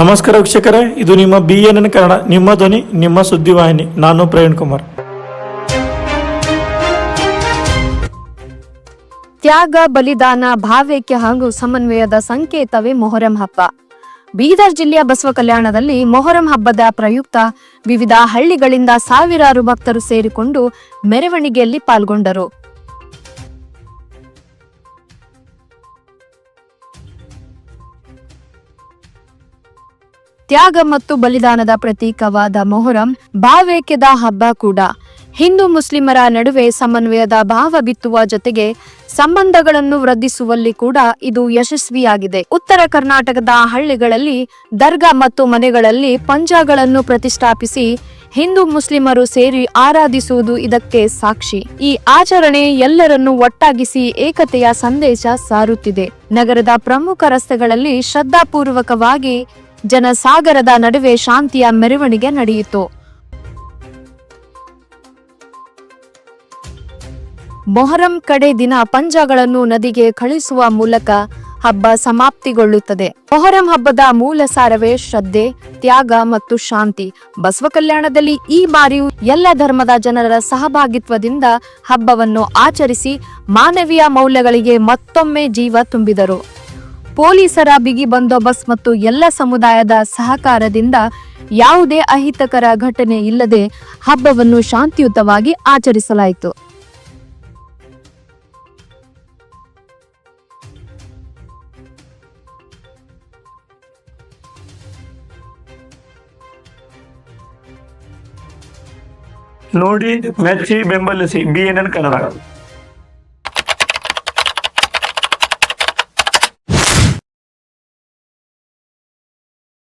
ನಮಸ್ಕಾರ ವೀಕ್ಷಕರೇ, ಇದು ನಿಮ್ಮ ಬಿ ಎನ್ ಎನ್ ಕನ್ನಡ, ನಿಮ್ಮ ಧ್ವನಿ, ನಿಮ್ಮ ಸುದ್ದಿವಾಹಿನಿ ನಾನು ಪ್ರವೀಣ್ ಕುಮಾರ್. ತ್ಯಾಗ, ಬಲಿದಾನ, ಭಾವೈಕ್ಯ ಹಾಗೂ ಸಮನ್ವಯದ ಸಂಕೇತವೇ ಮೊಹರಂ ಹಬ್ಬ. ಬೀದರ್ ಜಿಲ್ಲೆಯ ಬಸವ ಕಲ್ಯಾಣದಲ್ಲಿ ಮೊಹರಂ ಹಬ್ಬದ ಪ್ರಯುಕ್ತ ವಿವಿಧ ಹಳ್ಳಿಗಳಿಂದ ಸಾವಿರಾರು ಭಕ್ತರು ಸೇರಿಕೊಂಡು ಮೆರವಣಿಗೆಯಲ್ಲಿ ಪಾಲ್ಗೊಂಡರು. ತ್ಯಾಗ ಮತ್ತು ಬಲಿದಾನದ ಪ್ರತೀಕವಾದ ಮೊಹರಂ ಭಾವೈಕ್ಯದ ಹಬ್ಬ ಕೂಡ. ಹಿಂದೂ ಮುಸ್ಲಿಮರ ನಡುವೆ ಸಮನ್ವಯದ ಭಾವ ಬಿತ್ತುವ ಜೊತೆಗೆ ಸಂಬಂಧಗಳನ್ನು ವೃದ್ಧಿಸುವಲ್ಲಿ ಕೂಡ ಇದು ಯಶಸ್ವಿಯಾಗಿದೆ. ಉತ್ತರ ಕರ್ನಾಟಕದ ಹಳ್ಳಿಗಳಲ್ಲಿ ದರ್ಗಾ ಮತ್ತು ಮನೆಗಳಲ್ಲಿ ಪಂಜಾಗಳನ್ನು ಪ್ರತಿಷ್ಠಾಪಿಸಿ ಹಿಂದೂ ಮುಸ್ಲಿಮರು ಸೇರಿ ಆರಾಧಿಸುವುದು ಇದಕ್ಕೆ ಸಾಕ್ಷಿ. ಈ ಆಚರಣೆ ಎಲ್ಲರನ್ನು ಒಟ್ಟಾಗಿಸಿ ಏಕತೆಯ ಸಂದೇಶ ಸಾರುತ್ತಿದೆ. ನಗರದ ಪ್ರಮುಖ ರಸ್ತೆಗಳಲ್ಲಿ ಶ್ರದ್ಧಾಪೂರ್ವಕವಾಗಿ ಜನಸಾಗರದ ನಡುವೆ ಶಾಂತಿಯ ಮೆರವಣಿಗೆ ನಡೆಯಿತು. ಮೊಹರಂ ಕಡೆ ದಿನ ಪಂಜಗಳನ್ನು ನದಿಗೆ ಕಳಿಸುವ ಮೂಲಕ ಹಬ್ಬ ಸಮಾಪ್ತಿಗೊಳ್ಳುತ್ತದೆ. ಮೊಹರಂ ಹಬ್ಬದ ಮೂಲ ಸಾರವೇ ಶ್ರದ್ಧೆ, ತ್ಯಾಗ ಮತ್ತು ಶಾಂತಿ. ಬಸವ ಕಲ್ಯಾಣದಲ್ಲಿ ಈ ಬಾರಿಯೂ ಎಲ್ಲ ಧರ್ಮದ ಜನರ ಸಹಭಾಗಿತ್ವದಿಂದ ಹಬ್ಬವನ್ನು ಆಚರಿಸಿ ಮಾನವೀಯ ಮೌಲ್ಯಗಳಿಗೆ ಮತ್ತೊಮ್ಮೆ ಜೀವ ತುಂಬಿದರು. ಪೊಲೀಸರ ಬಿಗಿ ಬಂದೋಬಸ್ತ್ ಮತ್ತು ಎಲ್ಲ ಸಮುದಾಯದ ಸಹಕಾರದಿಂದ ಯಾವುದೇ ಅಹಿತಕರ ಘಟನೆ ಇಲ್ಲದೆ ಹಬ್ಬವನ್ನು ಶಾಂತಿಯುತವಾಗಿ ಆಚರಿಸಲಾಯಿತು. ನೋಡಿ, ಮೆಚ್ಚಿ ಬೆಂಬಲಿಸಿ, ಬಿ ಎನ್ ಎನ್ ಕನ್ನಡ.